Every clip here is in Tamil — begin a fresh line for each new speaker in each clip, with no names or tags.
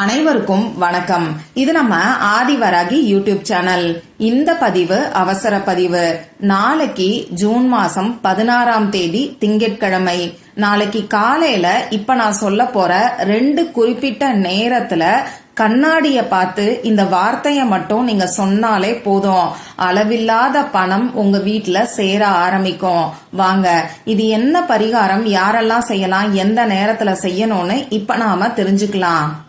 அனைவருக்கும் வணக்கம். இது நம்ம ஆதிவராகி யூடியூப் சேனல். இந்த பதிவு அவசர பதிவு. நாளைக்கு ஜூன் மாசம் பதினாறாம் தேதி திங்கட்கிழமை. நாளைக்கு காலையில இப்ப நான் சொல்ல போற ரெண்டு குறிப்பிட்ட நேரத்துல கண்ணாடிய பார்த்து இந்த வார்த்தைய மட்டும் நீங்க சொன்னாலே போதும். அளவில்லாத பணம் உங்க வீட்டுல சேர ஆரம்பிக்கும். வாங்க இது என்ன பரிகாரம்? யாரெல்லாம் செய்யலாம்? எந்த நேரத்துல செய்யணும்னு இப்ப நாம தெரிஞ்சுக்கலாம்.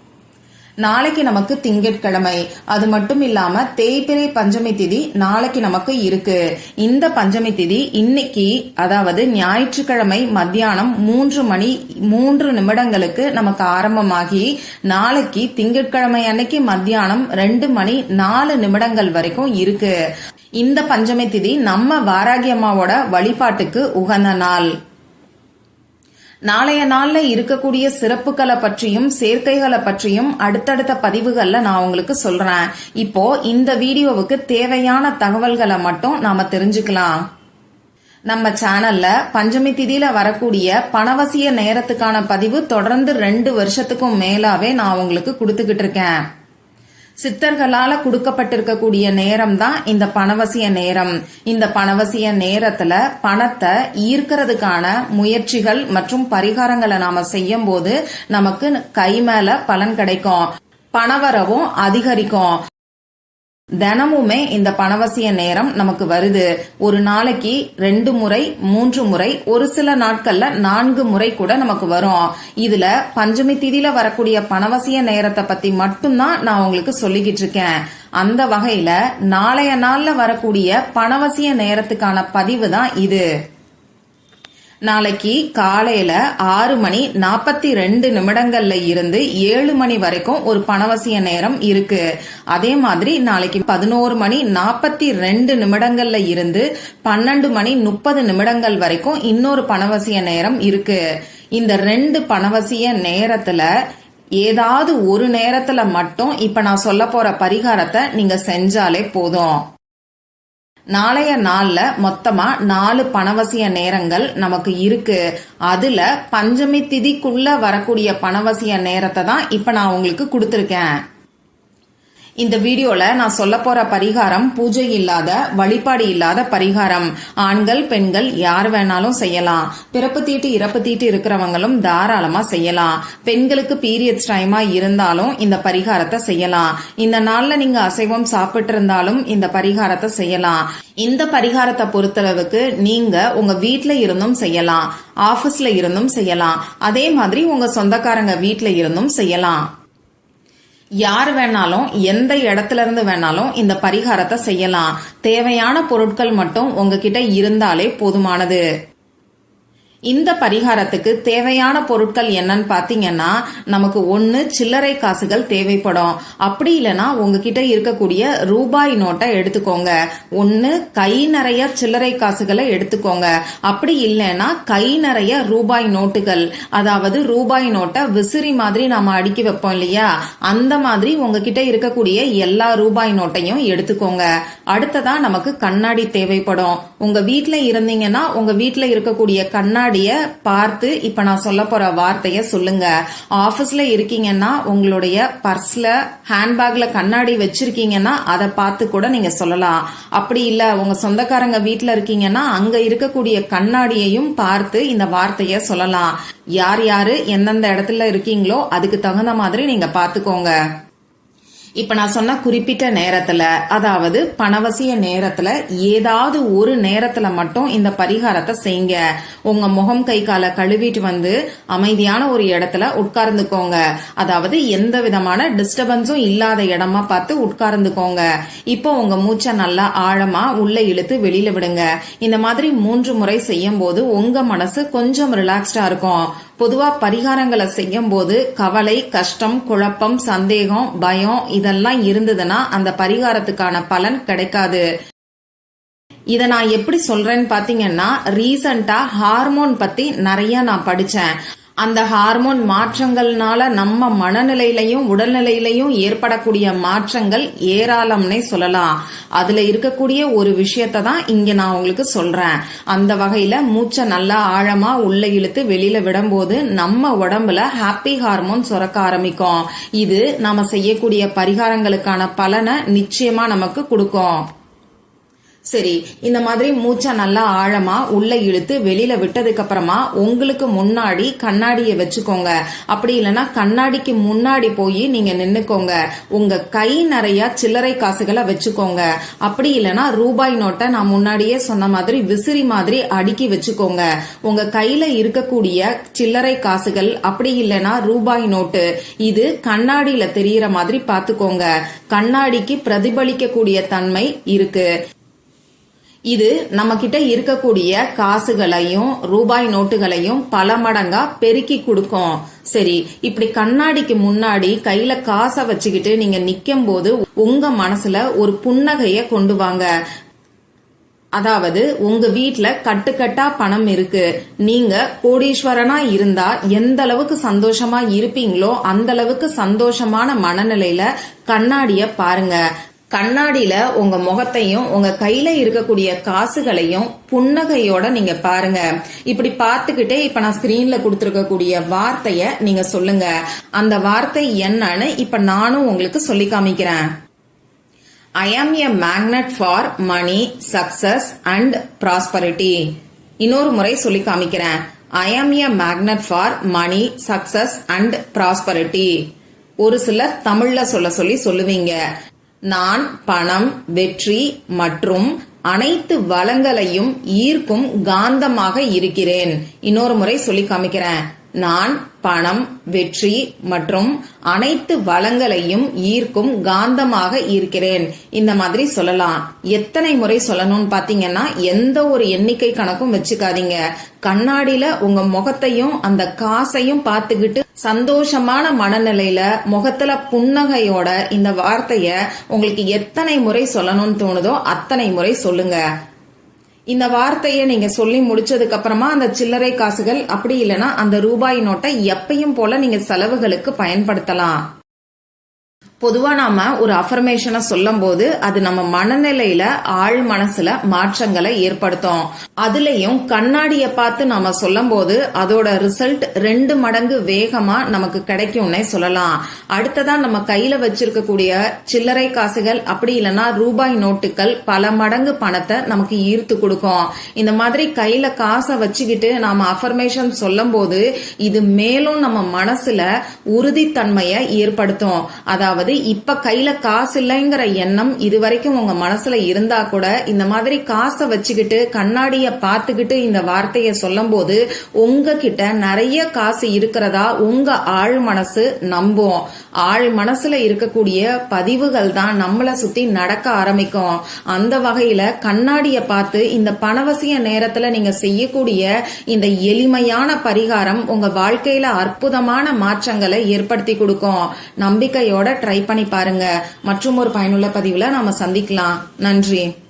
நாளைக்கு நமக்கு திங்கட்கிழமை. அது மட்டும் இல்லாம தேய்பிரை பஞ்சமி திதி நாளைக்கு நமக்கு இருக்கு. இந்த பஞ்சமி திதி இன்னைக்கு அதாவது ஞாயிற்றுக்கிழமை மத்தியானம் மூன்று மணி மூன்று நிமிடங்களுக்கு நமக்கு ஆரம்பமாகி நாளைக்கு திங்கட்கிழமை அன்னைக்கு மத்தியானம் ரெண்டு மணி நாலு நிமிடங்கள் வரைக்கும் இருக்கு. இந்த பஞ்சமி திதி நம்ம வாராகி அம்மாவோட வழிபாட்டுக்கு உகந்த நாள். நாளைய நாளில் இருக்கக்கூடிய சிறப்புகளை பற்றியும் சேர்க்கைகளை பற்றியும் அடுத்தடுத்த பதிவுகளில் நான் உங்களுக்கு சொல்றேன். இப்போ இந்த வீடியோவுக்கு தேவையான தகவல்களை மட்டும் நாம தெரிஞ்சுக்கலாம். நம்ம சேனல்ல பஞ்சமி திதியில வரக்கூடிய பணவசிய நேரத்துக்கான பதிவு தொடர்ந்து ரெண்டு வருஷத்துக்கும் மேலாவே நான் உங்களுக்கு கொடுத்துக்கிட்டு இருக்கேன். சித்தர்களால கொடுக்கப்பட்டிருக்கக்கூடிய நேரம் தான் இந்த பணவசிய நேரம். இந்த பணவசிய நேரத்துல பணத்தை ஈர்க்கிறதுக்கான முயற்சிகள் மற்றும் பரிகாரங்களை நாம செய்யும் போது நமக்கு கை மேல பலன் கிடைக்கும். பணவரவும் அதிகரிக்கும். தினமுமே இந்த பணவசிய நேரம் நமக்கு வருது. ஒரு நாளைக்கு ரெண்டு முறை மூன்று முறை ஒரு சில நாட்கள்ல நான்கு முறை கூட நமக்கு வரும். இதுல பஞ்சமி திதியில வரக்கூடிய பணவசிய நேரத்தை பத்தி மட்டும்தான் நான் உங்களுக்கு சொல்லிக்கிட்டு இருக்கேன். அந்த வகையில நாளைய நாள்ல வரக்கூடிய பணவசிய நேரத்துக்கான பதிவு தான் இது. நாளைக்கு காலையில ஆறு மணி நாற்பத்தி ரெண்டு நிமிடங்கள்ல இருந்து ஏழு மணி வரைக்கும் ஒரு பணவசிய நேரம் இருக்கு. அதே மாதிரி நாளைக்கு பதினோரு மணி நாற்பத்தி ரெண்டு நிமிடங்கள்ல இருந்து பன்னெண்டு மணி முப்பது நிமிடங்கள் வரைக்கும் இன்னொரு பணவசிய நேரம் இருக்கு. இந்த ரெண்டு பணவசிய நேரத்துல ஏதாவது ஒரு நேரத்துல மட்டும் இப்ப நான் சொல்ல போற பரிகாரத்தை நீங்க செஞ்சாலே போதும். நாளைய நாள்ல மொத்தமா நாலு பணவசிய நேரங்கள் நமக்கு இருக்கு. அதுல பஞ்சமி திதிக்குள்ள வரக்கூடிய பணவசிய நேரத்தை தான் இப்ப நான் உங்களுக்கு கொடுத்துருக்கேன். இந்த வீடியோல நான் சொல்ல போற பரிகாரம் பூஜை இல்லாத வழிபாடு இல்லாத பரிகாரம். ஆண்கள் பெண்கள் யார் வேணாலும் செய்யலாம். பிறப்பு தீட்டு இறப்பு தீட்டு இருக்கிறவங்களும் தாராளமா செய்யலாம். பெண்களுக்கு பீரியட்ஸ் டைமா இருந்தாலும் இந்த பரிகாரத்தை செய்யலாம். இந்த நாள்ல நீங்க அசைவம் சாப்பிட்டு இருந்தாலும் இந்த பரிகாரத்தை செய்யலாம். இந்த பரிகாரத்தை பொறுத்தளவுக்கு நீங்க உங்க வீட்டுல இருந்தும் செய்யலாம். ஆபீஸ்ல இருந்தும் செய்யலாம். அதே மாதிரி உங்க சொந்தக்காரங்க வீட்டுல இருந்தும் செய்யலாம். யார் வேணாலும் எந்த இடத்துல இருந்து வேணாலும் இந்த பரிகாரத்தை செய்யலாம். தேவையான பொருட்கள் மட்டும் உங்ககிட்ட இருந்தாலே போதுமானது. இந்த பரிகாரத்துக்கு தேவையான பொருட்கள் என்னன்னு பாத்தீங்கன்னா நமக்கு ஒன்னு சில்லறை காசுகள் தேவைப்படும். அப்படி இல்லைன்னா உங்ககிட்ட இருக்கக்கூடிய ரூபாய் நோட்டை எடுத்துக்கோங்க. ஒன்னு கை நிறைய சில்லறை காசுகளை எடுத்துக்கோங்க. அப்படி இல்லைன்னா கை நிறைய ரூபாய் நோட்டுகள் அதாவது ரூபாய் நோட்டை விசிறி மாதிரி நாம அடுக்கி வைப்போம் இல்லையா? அந்த மாதிரி உங்ககிட்ட இருக்கக்கூடிய எல்லா ரூபாய் நோட்டையும் எடுத்துக்கோங்க. அடுத்ததா நமக்கு கண்ணாடி தேவைப்படும். உங்க வீட்ல இருந்தீங்கன்னா உங்க வீட்ல இருக்கக்கூடிய கண்ணாடியை கண்ணாடிய பார்த்து இப்ப நான் சொல்ல போற வார்த்தைய சொல்லுங்க. ஆபீஸ்ல இருக்கீங்கன்னா உங்களுடைய பர்ஸ்ல ஹேண்ட்பேக்ல கண்ணாடி வச்சிருக்கீங்கன்னா அதை பார்த்து கூட நீங்க சொல்லலாம். அப்படி இல்ல உங்க சொந்தக்காரங்க வீட்டில் இருக்கீங்கன்னா அங்க இருக்கக்கூடிய கண்ணாடியையும் பார்த்து இந்த வார்த்தைய சொல்லலாம். யார் யாரு எந்தெந்த இடத்துல இருக்கீங்களோ அதுக்கு தகுந்த மாதிரி நீங்க பாத்துக்கோங்க இப்ப நான் சொன்ன குறிப்பிட்ட நேரத்துல அதாவது பணவசிய நேரத்துல ஏதாவது ஒரு நேரத்துல மட்டும் இந்த பரிகாரத்தை செய்யுங்க. உங்க முகம் கை காலை கழுவிட்டு வந்து அமைதியான ஒரு இடத்துல உட்கார்ந்துக்கோங்க. அதாவது எந்த விதமான டிஸ்டர்பன்ஸும் இல்லாத இடமா பார்த்து உட்கார்ந்துக்கோங்க. இப்போ உங்க மூச்சை நல்லா ஆழமா உள்ள இழுத்து வெளியில விடுங்க. இந்த மாதிரி மூன்று முறை செய்யும் போது உங்க மனசு கொஞ்சம் ரிலாக்ஸ்டா இருக்கும். பொதுவா பரிகாரங்களை செய்யும் போது கவலை கஷ்டம் குழப்பம் சந்தேகம் பயம் இதெல்லாம் இருந்ததுன்னா அந்த பரிகாரத்துக்கான பலன் கிடைக்காது. இத நான் எப்படி சொல்றேன்னு பாத்தீங்கன்னா ரீசண்டா ஹார்மோன் பத்தி நிறைய நான் படிச்சேன். அந்த ஹார்மோன் மாற்றங்கள்னால நம்ம மனநிலையிலையும் உடல்நிலையிலையும் ஏற்படக்கூடிய மாற்றங்கள் ஏராளம்னே சொல்லலாம். அதுல இருக்கக்கூடிய ஒரு விஷயத்தை தான் இங்க நான் உங்களுக்கு சொல்றேன். அந்த வகையில மூச்சை நல்லா ஆழமா உள்ள இழுத்து வெளியில விடும்போது நம்ம உடம்புல ஹாப்பி ஹார்மோன் சுரக்க ஆரம்பிக்கும். இது நாம செய்யக்கூடிய பரிகாரங்களுக்கான பலனை நிச்சயமா நமக்கு கொடுக்கும். சரி இந்த மாதிரி மூச்சை நல்லா ஆழமா உள்ள இழுத்து வெளியில விட்டதுக்கு அப்புறமா உங்களுக்கு முன்னாடி கண்ணாடியை வச்சுக்கோங்க. அப்படி இல்லைன்னா கண்ணாடிக்கு முன்னாடி போய் நீங்க நின்னுக்கோங்க. உங்க கை நிறைய சில்லறை காசுகளை வச்சுக்கோங்க. அப்படி இல்லைன்னா ரூபாய் நோட்டை நான் முன்னாடியே சொன்ன மாதிரி விசிறி மாதிரி அடுக்கி வச்சுக்கோங்க. உங்க கையில இருக்கக்கூடிய சில்லறை காசுகள் அப்படி இல்லைன்னா ரூபாய் நோட்டு இது கண்ணாடியில தெரியற மாதிரி பாத்துக்கோங்க கண்ணாடிக்கு பிரதிபலிக்கக்கூடிய தன்மை இருக்கு. இது நம்ம கிட்ட இருக்கக்கூடிய காசுகளையும் ரூபாய் நோட்டுகளையும் பல மடங்கா பெருக்கி கொடுக்கும். சரி இப்படி கண்ணாடிக்கு முன்னாடி கையில காசை வச்சுக்கிட்டு நீங்க நிக்கும் போது உங்க மனசுல ஒரு புன்னகைய கொண்டு வாங்க. அதாவது உங்க வீட்ல கட்டுக்கட்டா பணம் இருக்கு. நீங்க கோடீஸ்வரனா இருந்தா எந்த அளவுக்கு சந்தோஷமா இருப்பீங்களோ அந்த அளவுக்கு சந்தோஷமான மனநிலையில கண்ணாடிய பாருங்க. கண்ணாடியில உங்க முகத்தையும் உங்க கையில இருக்கக்கூடிய காசுகளையும் புன்னகையோட நீங்க பாருங்க. இப்படி பார்த்துக்கிட்டே இப்ப நான் ஸ்கிரீன்ல கொடுத்துருக்கக்கூடிய வார்த்தைய நீங்க சொல்லுங்க. அந்த வார்த்தை என்னன்னு இப்ப நானும் உங்களுக்கு சொல்லி காமிக்கிறேன். I am a magnet for money success and prosperity இன்னொரு முறை சொல்லி காமிக்கிறேன். I am a magnet for money success and prosperity ஒரு சிலர் தமிழ்ல சொல்ல சொல்லி சொல்லுவீங்க. நான் பணம் வெற்றி மற்றும் அனைத்து வளங்களையும் ஈர்க்கும் காந்தமாக இருக்கிறேன். இன்னொரு முறை சொல்லி காமிக்கிறேன். நான் பணம் வெற்றி மற்றும் அனைத்து வளங்களையும் ஈர்க்கும் காந்தமாக இருக்கிறேன். இந்த மாதிரி சொல்லலாம். எத்தனை முறை சொல்லணும்னு பாத்தீங்கன்னா எந்த ஒரு எண்ணிக்கை கணக்கும் வச்சுக்காதீங்க. கண்ணாடியில உங்க முகத்தையும் அந்த காசையும் பார்த்துக்கிட்டு சந்தோஷமான மனநிலையில முகத்துல புன்னகையோட இந்த வார்த்தைய உங்களுக்கு எத்தனை முறை சொல்லணும்னு தோணுதோ அத்தனை முறை சொல்லுங்க. இந்த வார்த்தையை நீங்க சொல்லி முடிச்சதுக்கு அப்புறமா அந்த சில்லறை காசுகள் அப்படி இல்லைன்னா அந்த ரூபாய் நோட்டை எப்பையும் போல நீங்க செலவுகளுக்கு பயன்படுத்தலாம். பொதுவா நாம ஒரு அஃபர்மேஷனை சொல்லும் போது அது நம்ம மனநிலையில ஆழ் மனசுல மாற்றங்களை ஏற்படுத்தும். அதுலயும் கண்ணாடிய பார்த்து நாம சொல்லும் போது அதோட ரிசல்ட் ரெண்டு மடங்கு வேகமா நமக்கு கிடைக்கும்னே சொல்லலாம். அடுத்ததா நம்ம கையில வச்சிருக்கக்கூடிய சில்லறை காசுகள் அப்படி இல்லைன்னா ரூபாய் நோட்டுகள் பல மடங்கு பணத்தை நமக்கு ஈர்த்து கொடுக்கும். இந்த மாதிரி கையில காசை வச்சுக்கிட்டு நாம அஃபர்மேஷன் சொல்லும் போது இது மேலும் நம்ம மனசுல உறுதித்தன்மையை ஏற்படுத்தும். அதாவது இப்ப கையில காசு இல்லைங்கிற எண்ணம் இது வரைக்கும் உங்க மனசுல இருந்தா கூட இந்த மாதிரி காசை வச்சுக்கிட்டு கண்ணாடிய பார்த்துக்கிட்டு இந்த வார்த்தையை சொல்லும் போது உங்ககிட்ட நிறைய காசு இருக்கிறதா உங்க ஆழ் மனசு நம்பும். ஆழ் மனசுல இருக்கக்கூடிய பதிவுகள் தான் நம்மளை சுத்தி நடக்க ஆரம்பிக்கும். அந்த வகையில கண்ணாடிய பார்த்து இந்த பணவசிய நேரத்துல நீங்க செய்யக்கூடிய இந்த எளிமையான பரிகாரம் உங்க வாழ்க்கையில அற்புதமான மாற்றங்களை ஏற்படுத்தி கொடுக்கும். நம்பிக்கையோட ட்ரை பண்ணி பாருங்க. மற்றும் ஒரு பயனுள்ள பதிவுல நாம சந்திக்கலாம். நன்றி.